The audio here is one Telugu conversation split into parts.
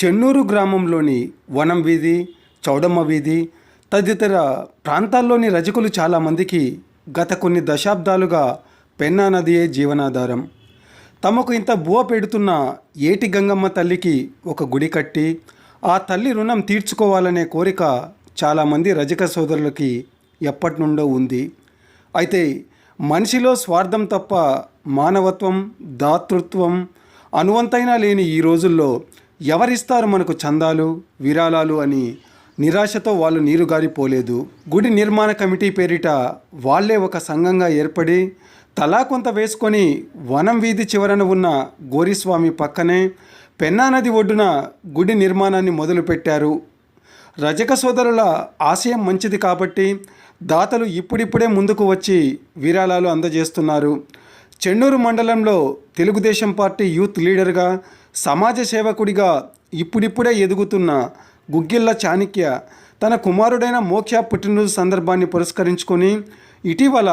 చెన్నూరు గ్రామంలోని వనం వీధి చౌడమ్మ వీధి తదితర ప్రాంతాల్లోని రజకులు చాలామందికి గత కొన్ని దశాబ్దాలుగా పెన్నా నదియే జీవనాధారం. తమకు ఇంత బువ పెడుతున్న ఏటి గంగమ్మ తల్లికి ఒక గుడి కట్టి ఆ తల్లి రుణం తీర్చుకోవాలనే కోరిక చాలామంది రజక సోదరులకి ఎప్పటి నుండో ఉంది. అయితే మనిషిలో స్వార్థం తప్ప మానవత్వం దాతృత్వం అనువంతైనా లేని ఈ రోజుల్లో ఎవరిస్తారు మనకు చందాలు విరాళాలు అని నిరాశతో వాళ్ళు నీరుగారిపోలేదు గుడి నిర్మాణ కమిటీ పేరిట వాళ్ళే ఒక సంఘంగా ఏర్పడి తలా కొంత వేసుకొని వనం వీధి చివరన ఉన్న గోరిస్వామి పక్కనే పెన్నా నది ఒడ్డున గుడి నిర్మాణాన్ని మొదలుపెట్టారు. రజక సోదరుల ఆశయం మంచిది కాబట్టి దాతలు ఇప్పుడిప్పుడే ముందుకు వచ్చి విరాళాలు అందజేస్తున్నారు. చెన్నూరు మండలంలో తెలుగుదేశం పార్టీ యూత్ లీడర్గా సమాజ సేవకుడిగా ఇప్పుడిప్పుడే ఎదుగుతున్న గుగ్గిళ్ళ చాణక్య తన కుమారుడైన మోక్ష పుట్టినరోజు సందర్భాన్ని పురస్కరించుకొని ఇటీవల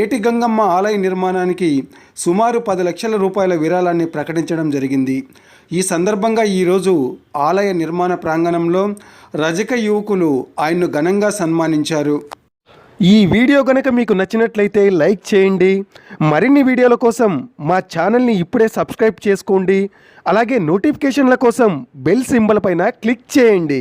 ఏటి గంగమ్మ ఆలయ నిర్మాణానికి సుమారు పది లక్షల రూపాయల విరాళాన్ని ప్రకటించడం జరిగింది. ఈ సందర్భంగా ఈరోజు ఆలయ నిర్మాణ ప్రాంగణంలో రజక యువకులు ఆయన్ను ఘనంగా సన్మానించారు. ఈ వీడియో కనుక మీకు నచ్చినట్లయితే లైక్ చేయండి. మరిన్ని వీడియోల కోసం మా ఛానల్ని ఇప్పుడే సబ్స్క్రైబ్ చేసుకోండి. అలాగే నోటిఫికేషన్ల కోసం బెల్ సింబల్ పైన క్లిక్ చేయండి.